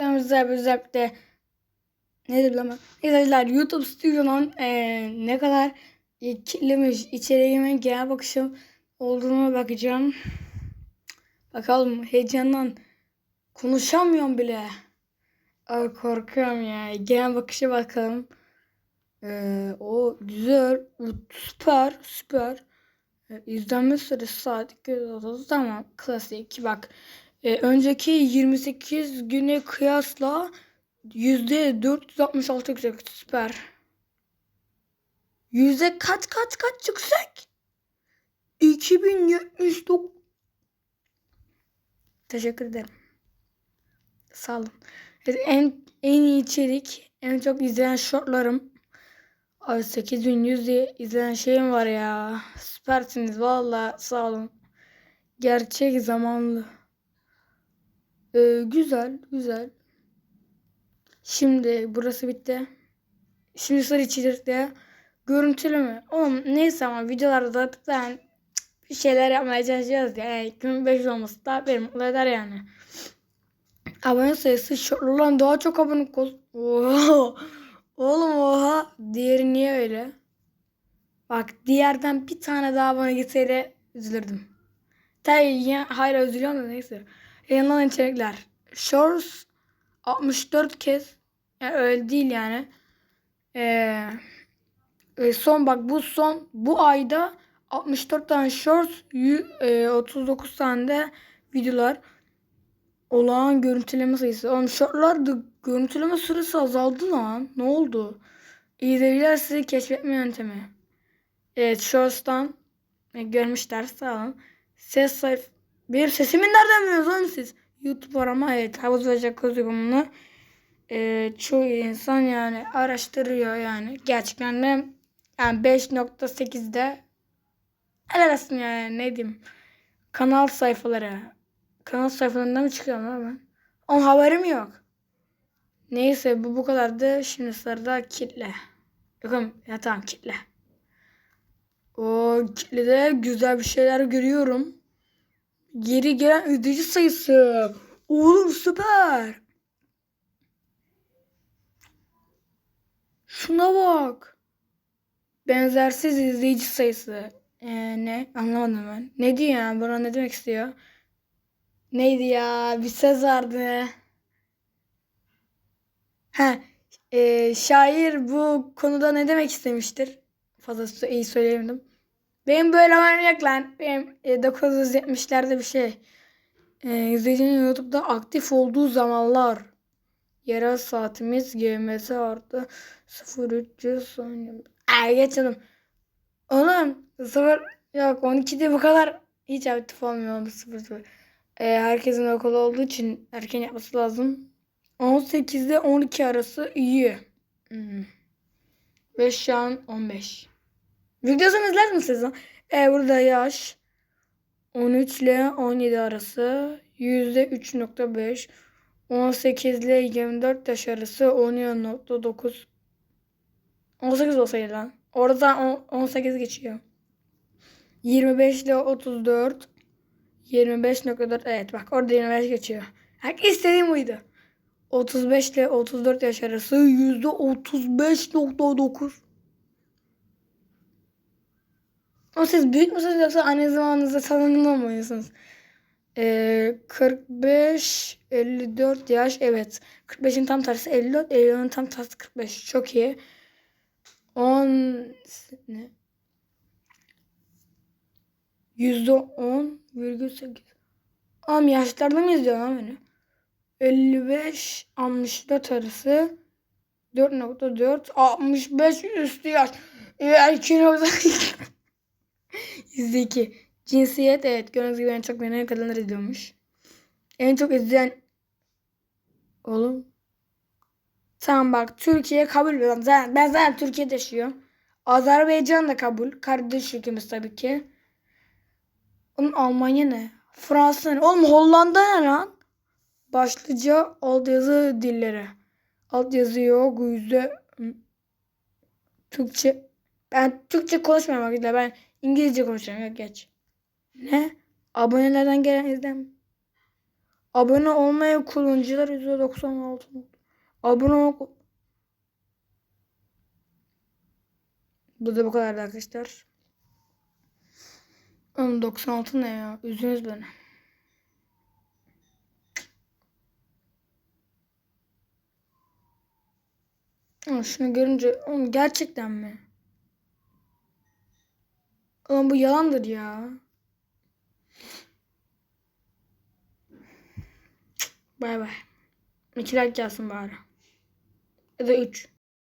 Özel özellikle nedir lan? Neyse YouTube Studio'nun eee, ne kadar kitlemiş içeriğimin genel bakışım olduğuna bakacağım. Bakalım heyecandan konuşamıyorum bile. Ay korkuyorum ya. Genel bakışa bakalım. Eee, o güzel. Süper. Süper. E, İzlenme süresi saat 230 tamam klasik bak e, önceki 28 güne kıyasla yüzde 466 yüksek. Süper. Yüzde kaç kaç kaç yüksek? 2079 teşekkür ederim. Sağ olun. En en iyi içerik en çok izlenen shortlarım. Ay 8100 diye izlenen şeyim var ya. Süpersiniz valla sağ olun. Gerçek zamanlı. Ee, güzel güzel. Şimdi burası bitti. Şimdi sarı içerikte görüntüleme. Oğlum neyse ama videolarda ben bir şeyler yapmaya çalışacağız ya. Yani 2500 olması da beni mutlu eder yani. Abone sayısı şortlardan daha çok abone kol. Oha. Oğlum oha. Diğeri niye öyle? Bak diğerden bir tane daha bana gitseydi üzülürdüm. Tabii ya, hayır üzülüyorum da neyse. Yayınlanan içerikler. Shorts 64 kez. Yani öyle değil yani. Ee, e, son bak bu son bu ayda 64 tane shorts, yü- e, 39 tane de videolar. Olağan görüntüleme sayısı. Oğlum shortlarda görüntüleme süresi azaldı lan. Ne oldu? İzleyiciler sizi keşfetme yöntemi. Evet shorts'tan e, görmüşler sağ olun. Ses sayf... Benim sesimi nereden biliyorsunuz oğlum siz? YouTube arama evet havuz ve jacuzzi bunu. E, çoğu insan yani araştırıyor yani. Gerçekten de yani 5.8'de helal olsun yani ne diyeyim. Kanal sayfaları. Kanal sayfalarında mı çıkıyorum lan ben? Onun haberim yok. Neyse bu bu kadardı. Şimdi sırada kitle. Yokum ya tamam kitle. O kitlede güzel bir şeyler görüyorum. Geri gelen izleyici sayısı. Oğlum süper. Şuna bak. Benzersiz izleyici sayısı. Ee, ne? Anlamadım ben. Ne diyor yani? Bana ne demek istiyor? Neydi ya? Bir söz vardı. Ha, e, şair bu konuda ne demek istemiştir? Fazla iyi söyleyemedim. Benim böyle yok lan. Benim e, 970'lerde bir şey. E, izleyicinin YouTube'da aktif olduğu zamanlar. Yerel saatimiz GMS artı 0300 saniye. Ay geçelim. Oğlum 0 yok 12'de bu kadar hiç aktif olmuyor 0 0. E, herkesin okulu olduğu için erken yapması lazım. 18 ile 12 arası iyi. Hmm. Ve şu an 15. Videosunu izler misiniz? E, burada yaş 13 ile 17 arası %3.5 18 ile 24 yaş arası 17.9 18 olsaydı lan. Orada on- 18 geçiyor. 25 ile 34 25.4 evet bak orada 25 geçiyor. Herkes istediğim buydu. 35 ile 34 yaş arası yüzde 35.9. Ama siz büyük müsünüz yoksa aynı zamanınızda tanımlı mıyısınız? Ee, 45 54 yaş evet. 45'in tam tersi 54, 54'ün tam tersi 45. Çok iyi. 10 ne? Yüzde 10 virgül 8. Am yaşlarda mı izliyor lan beni? 55 64 arası 4.4 65 üstü yaş erken olsa %2 cinsiyet evet gördüğünüz gibi en çok beni kadınlar izliyormuş. En çok izleyen oğlum. Tamam bak Türkiye kabul ben zaten, ben zaten Türkiye'de yaşıyorum. Azerbaycan da kabul. Kardeş ülkemiz tabii ki. Oğlum Almanya ne? Fransa ne? Oğlum Hollanda ne lan? Başlıca altyazı dilleri. Altyazı yok. Yüzde Türkçe. Ben Türkçe konuşmuyorum arkadaşlar. Ben İngilizce konuşuyorum. Yok geç. Ne? Abonelerden gelen izlem. Abone olmayan kullanıcılar %96 oldu. Abone ol. Bu da bu kadardı arkadaşlar. Oğlum 96 ne ya? Üzdünüz beni. Ama şunu görünce oğlum gerçekten mi? Oğlum bu yalandır ya. Bay bay. İki like gelsin bari. Ya da üç.